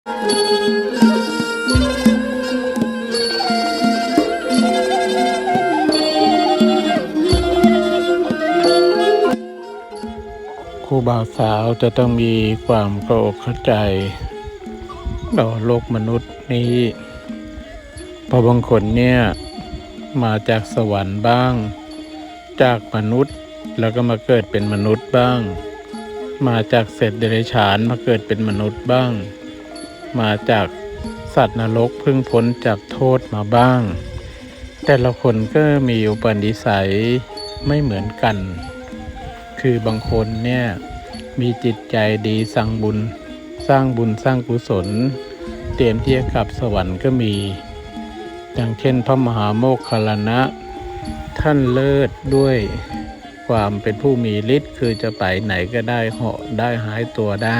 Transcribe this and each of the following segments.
ครูบ่าวสาวจะต้องมีความเข้าอกเข้าใจต่อโลกมนุษย์นี้เพอบางคนเนี่ย มาจากสวรรค์บ้าง จากมนุษย์แล้วก็มาเกิดเป็นมนุษย์บ้าง มาจากเศษเดรัจฉานมาเกิดเป็นมนุษย์บ้าง มาจากสัตว์นรกเพิ่งพ้นจากโทษมาบ้าง แต่ละคนก็มีอุปนิสัยไม่เหมือนกัน คือบางคนเนี่ยมีจิตใจดีสร้างบุญ สร้างบุญสร้างกุศล เตรียมที่จะกลับสวรรค์ก็มี อย่างเช่นพระมหาโมคคัลลานะ ท่านเลิศด้วยความเป็นผู้มีฤทธิ์คือจะไปไหนก็ได้เหาะได้หายตัวได้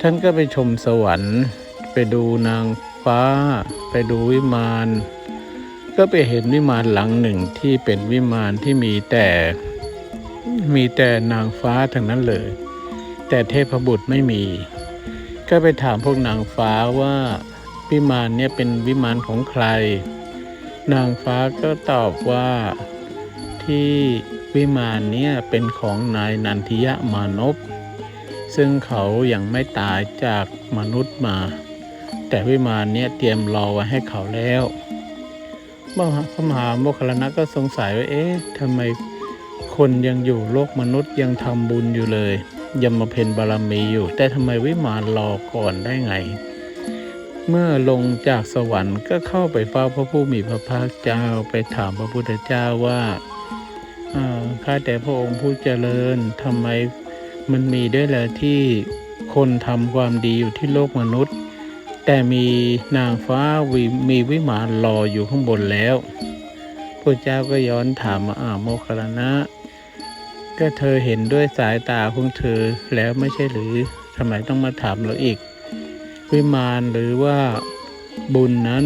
ท่านก็ไปชมสวรรค์ ไปดูนางฟ้า ไปดูวิมาน ก็ไปเห็นวิมานหลังหนึ่งที่เป็นวิมานที่มีแต่ มีแต่นางฟ้าทั้งนั้นเลย แต่เทพบุตรไม่มี ก็ไปถามพวกนางฟ้าว่าวิมานเนี่ยเป็นวิมานของใคร นางฟ้าก็ตอบว่าที่วิมานเนี่ยเป็นของนายนันทิยะมานพ ซึ่งเขายัางไม่ตายจากมนุษย์มา แต่วิมานเนี่ยเตรียมรอไว้ให้เขาแล้วมหาพระมหาโมคคลลานะก็สงสัยว่าเอ๊ะทำไมคนยังอยู่โลกมนุษย์ยังทำบุญอยู่เลย ยังมาเพนบารมีอยู่ แต่ทำไมวิมานรอก่อนได้ไง เมื่อลงจากสวรรค์ก็เข้าไปเฝ้าพระผู้มีพระภาคเจ้าไปถามพระพุทธเจ้าว่าอ่าข้าแต่พระองค์ผู้เจริญทำไม มันมีด้วยเหรอที่คนทำความดีอยู่ที่โลกมนุษย์ แต่มีนางฟ้าวิมีวิมานรออยู่ข้างบนแล้วพระเจ้าก็ย้อนถามมาอาโมคคัลนะก็เธอเห็นด้วยสายตาของเธอแล้วไม่ใช่หรือทำไมต้องมาถามเราอีก วิมานหรือว่าบุญนั้น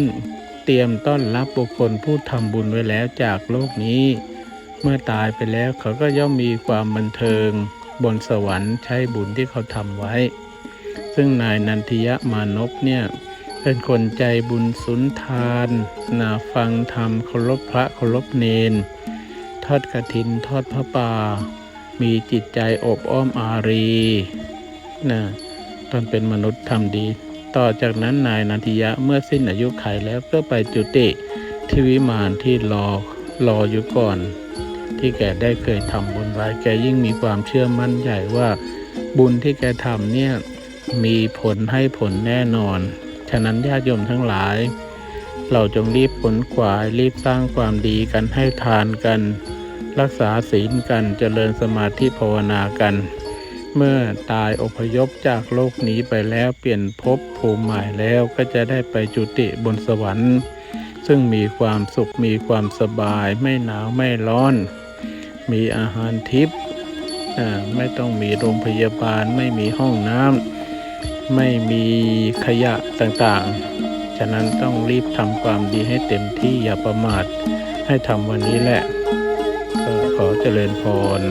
เตรียมต้อนรับบุคคลผู้ทำบุญไว้แล้วจากโลกนี้ เมื่อตายไปแล้วเขาก็ย่อมมีความบันเทิง บนสวรรค์ใช้บุญที่เขาทำไว้ ซึ่งนายนันทิยะมานพเนี่ยเป็นคนใจบุญสุนทานนาฟังธรรมเคารพพระเคารพเนน ทอดกระถินทอดพระป่า มีจิตใจอบอ้อมอารีนะตอนเป็นมนุษย์ทำดี ต่อจากนั้นนายนันทิยะเมื่อสิ้นอายุไขแล้วก็ไปจุติที่วิมานที่รอรออยู่ก่อน ที่แกได้เคยทำบุญไว้ แกยิ่งมีความเชื่อมั่นใหญ่ว่า บุญที่แกทำเนี่ยมีผลให้ผลแน่นอน ฉะนั้นญาติโยมทั้งหลาย เราจงรีบผลขวายรีบสร้างความดีกันให้ทานกัน รักษาศีลกันเจริญสมาธิภาวนากัน เมื่อตายอพยพจากโลกนี้ไปแล้วเปลี่ยนภพภูมิใหม่แล้วก็จะได้ไปจุติบนสวรรค์ซึ่งมีความสุขมีความสบายไม่หนาวไม่ร้อน มีอาหารทิพย์ไม่ต้องมีโรงพยาบาล ไม่มีห้องน้ำไม่มีขยะต่างๆ ฉะนั้นต้องรีบทำความดีให้เต็มที่อย่าประมาทให้ทำวันนี้แหละก็ขอเจริญพร